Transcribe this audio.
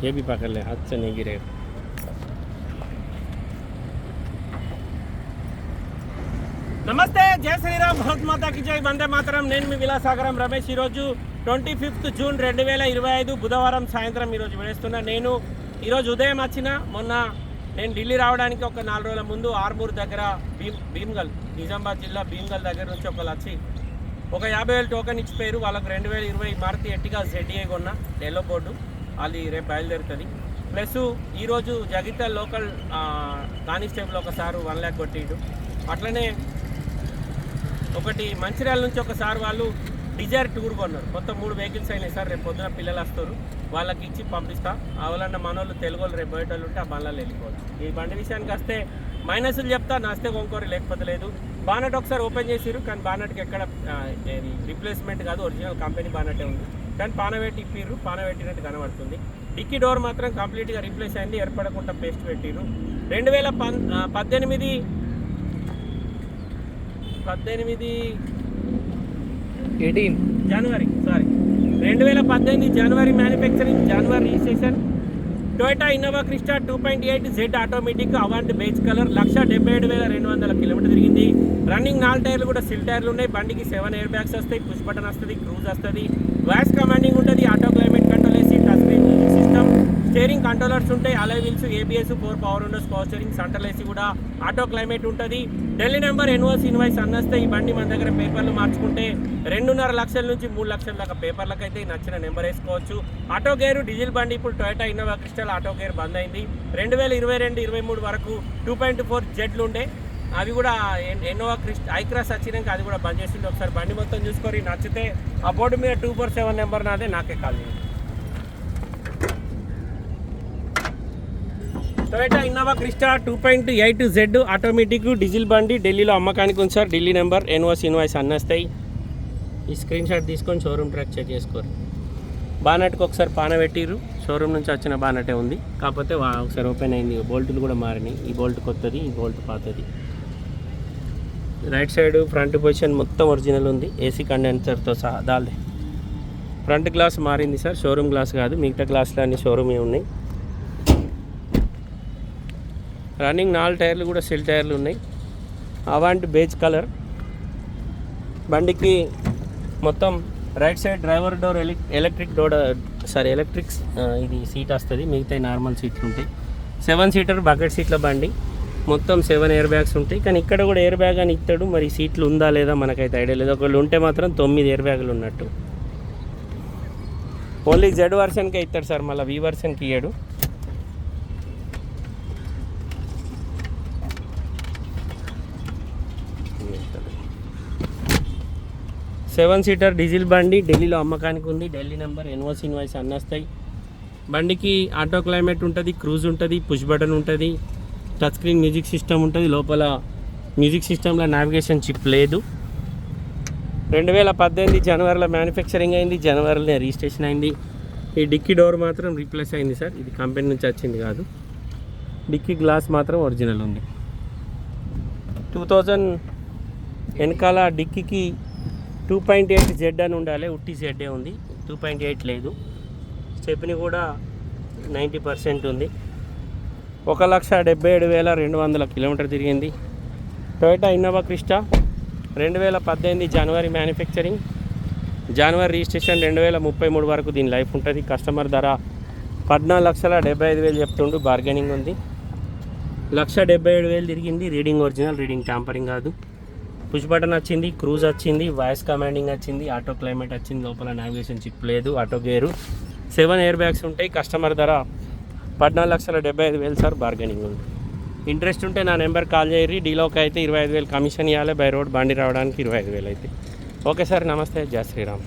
ये भी पकड़ ले हाथ से नहीं गिरेगा నమస్తే జై శ్రీరామ్ భరత్ మాతాకి జై వందే మాతరం నేను మీ విలాసాగరం రమేష్ ఈరోజు ట్వంటీ ఫిఫ్త్ జూన్ రెండు వేల ఇరవై ఐదు బుధవారం సాయంత్రం ఈరోజు వేస్తున్నా నేను ఈరోజు ఉదయం వచ్చిన మొన్న నేను ఢిల్లీ రావడానికి ఒక నాలుగు రోజుల ముందు ఆర్మూర్ దగ్గర భీమ్ భీమ్గల్ నిజామాబాద్ జిల్లా భీమ్గల్ దగ్గర నుంచి ఒకళ్ళు వచ్చి ఒక యాభై వేలు టోకెన్ ఇచ్చిపోయారు వాళ్ళకి రెండు వేల ఇరవై మారుతి ఎట్టిగా జెడ్డీఐ కొన్న ఎల్లో బోర్డు అది రేపు బయలుదేరుతుంది. ప్లస్ ఈరోజు జగిత్యాల లోకల్ కానిస్టేబుల్ ఒకసారి వన్ ల్యాక్ కొట్టిండు. అట్లనే ఒకటి మంచిర్యాల నుంచి ఒకసారి వాళ్ళు డిజైర్ టూర్ కొన్నారు. మొత్తం మూడు వెహికల్స్ అయినాయి సార్ రేపు పొద్దున పిల్లలు వస్తారు. వాళ్ళకి ఇచ్చి పంపిస్తా. అవలన్న మనోళ్ళు తెలుగు వాళ్ళు రేపు బయట వాళ్ళు ఉంటే ఆ బండ్లలో వెళ్ళిపోవచ్చు. ఈ బండి విషయానికి వస్తే మైనస్లు చెప్తా నస్తే కొనుక్కోరు లేకపోతే లేదు. బానట్ ఒకసారి ఓపెన్ చేసిరు కానీ బానట్కి ఎక్కడ రిప్లేస్మెంట్ కాదు ఒరిజినల్ కంపెనీ బానటే ఉంది. కానీ పానవేటి ఇప్పిర్రు పానవేటినట్టు కనబడుతుంది. డిక్కీ డోర్ మాత్రం కంప్లీట్గా రీప్లేస్ అయింది ఏర్పడకుండా పేస్ట్ పెట్టిర్రు. రెండు వేల పన్ పద్దెనిమిది పద్దెనిమిది ఎయిటీన్. జనవరి సారీ. రెండు వేల పద్దెనిమిది జనవరి మ్యానుఫ్యాక్చరింగ్ జనవరి registration Toyota Innova Crysta two point eight Z automatic avant beige colour lakh డెబ్బై ఏడు వేల రెండు వందల కిలోమీటర్ తిరిగింది. రన్నింగ్ నాలుగు టైర్లు కూడా సిల్ టైర్లు ఉన్నాయి. బండికి సెవెన్ ఎయిర్ బ్యాగ్స్ వస్తాయి. పుష్ బటన్ వస్తుంది క్రూజ్ వస్తుంది. వాయిస్ కమాండింగ్ ఉంటుంది. ఆటో స్టేరింగ్ కంట్రోలర్స్ ఉంటాయి. Alloy wheels ABS four power windows power steering central AC కూడా ఆటో క్లైమేట్ ఉంటుంది. ఢిల్లీ నెంబర్ ఎన్ఓస్ ఇన్వాయిస్ అన్నస్తే ఈ బండి మన దగ్గర పేపర్లు మార్చుకుంటే రెండున్నర లక్షల నుంచి మూడు లక్షల దాకా పేపర్లకు అయితే నచ్చిన నెంబర్ వేసుకోవచ్చు. ఆటో గేర్ డీజిల్ బండి ఇప్పుడు Toyota Innova Crystal auto gear బంద్ అయింది. రెండు వేల ఇరవై రెండు ఇరవై మూడు వరకు టూ పాయింట్ ఫోర్ జెడ్లు ఉండే. అవి కూడా ఎన్నోవా క్రిస్ట్ ఐక్రాస్ వచ్చినాక అది కూడా బంద్ చేసింది ఒకసారి బండి మొత్తం చూసుకొని నచ్చితే ఆ బోర్డు మీద టూ ఫోర్ సెవెన్ నెంబర్ నాదే నాకే కాల్ చేయండి. Toyota Innova Crysta two point eight Z automatic diesel బండి ఢిల్లీలో అమ్మకానికి ఉంది sir. Delhi number NOCs invoice అన్నేస్తాయి. ఈ స్క్రీన్ షాట్ తీసుకొని షోరూమ్ ట్రాక్ చెక్ చేసుకోరు. బానట్కి ఒకసారి పాన పెట్టిర్రు. షోరూమ్ నుంచి వచ్చిన బానటే ఉంది. కాకపోతే ఒకసారి ఓపెన్ అయింది. బోల్టులు కూడా మారినాయి. ఈ బోల్ట్ కొత్తది ఈ బోల్ట్ పాతది. రైట్ సైడ్ ఫ్రంట్ పొజిషన్ మొత్తం ఒరిజినల్ ఉంది. ఏసీ కండెన్సర్తో సహా దాల్దే ఫ్రంట్ గ్లాస్ మారింది సార్. షోరూమ్ గ్లాస్ కాదు. మిగతా గ్లాసులు అన్ని షోరూమే ఉన్నాయి. రన్నింగ్ నాలుగు టైర్లు కూడా సెల్ టైర్లు ఉన్నాయి. Avant beige colour. బండికి మొత్తం right side driver door elec electric door sorry electric ఇది సీట్ వస్తుంది. మిగతా నార్మల్ సీట్లు ఉంటాయి. సెవెన్ సీటర్ బకెట్ సీట్ల బండి. మొత్తం సెవెన్ ఎయిర్ బ్యాగ్స్ ఉంటాయి. కానీ ఇక్కడ కూడా ఎయిర్ బ్యాగ్ అని ఇస్తాడు మరి సీట్లు ఉందా లేదా మనకైతే ఐడియా లేదు. ఒకళ్ళు ఉంటే మాత్రం తొమ్మిది ఎయిర్ బ్యాగులు ఉన్నట్టు. ఓన్లీ జెడ్ వర్షన్కే ఇస్తాడు సార్. మళ్ళీ వి వర్షన్కి ఇయ్యాడు. సెవెన్ సీటర్ డీజిల్ బండి ఢిల్లీలో అమ్మకానికి ఉంది. ఢిల్లీ నెంబర్ ఎన్ఓసి ఇన్వాయిస్ అన్నీ వస్తాయి బండికి ఆటో క్లైమేట్ ఉంటుంది క్రూజ్ ఉంటుంది పుష్ బటన్ ఉంటుంది టచ్ స్క్రీన్ మ్యూజిక్ సిస్టమ్ ఉంటుంది. లోపల మ్యూజిక్ సిస్టంలో నావిగేషన్ చిప్ లేదు. రెండు వేల పద్దెనిమిది జనవరిలో మ్యానుఫ్యాక్చరింగ్ అయింది జనవరిలో రిజిస్ట్రేషన్ అయింది. ఈ డిక్కీ డోర్ మాత్రం రీప్లేస్ అయింది సార్. ఇది కంపెనీ నుంచి వచ్చింది కాదు. డిక్కీ గ్లాస్ మాత్రం ఒరిజినల్ ఉంది. టూ థౌజండ్ వెనకాల డిక్కీకి టూ పాయింట్ ఎయిట్ జెడ్ అని ఉండాలి ఉట్టి జెడ్డే ఉంది. టూ పాయింట్ ఎయిట్ లేదు. స్టెప్ని కూడా నైంటీ పర్సెంట్ ఉంది. ఒక లక్ష డెబ్బై ఏడు వేల రెండు వందల కిలోమీటర్ తిరిగింది. టొయోటా ఇన్నోవా క్రిస్టా రెండు వేల పద్దెనిమిది జనవరి మ్యానుఫ్యాక్చరింగ్ జనవరి రిజిస్ట్రేషన్ రెండు వేల ముప్పై మూడు వరకు దీని లైఫ్ ఉంటుంది. కస్టమర్ ధర పద్నాలుగు లక్షల డెబ్బై ఐదు వేలు చెప్తుండు బార్గెనింగ్ ఉంది. లక్ష డెబ్బై ఏడు వేలు తిరిగింది రీడింగ్ ఒరిజినల్ రీడింగ్ ట్యాంపరింగ్ కాదు. పుష్ బటన్ వచ్చింది క్రూజ్ వచ్చింది వాయిస్ కమాండింగ్ వచ్చింది ఆటో క్లైమేట్ వచ్చింది లోపల నావిగేషన్ చిప్ లేదు auto gear seven air bags ఉంటాయి కస్టమర్ ధర పద్నాలుగు లక్షల డెబ్బై ఐదు వేలు సార్ బార్గెనింగ్ ఉంది. ఇంట్రెస్ట్ ఉంటే నా నెంబర్ కాల్ చేయరి డీలోకి అయితే ఇరవై ఐదు వేలు కమిషన్ ఇవ్వాలి బై రోడ్ బండి రావడానికి ఇరవై ఐదు వేలు అయితే. ఓకే సార్ నమస్తే జయ శ్రీరామ్.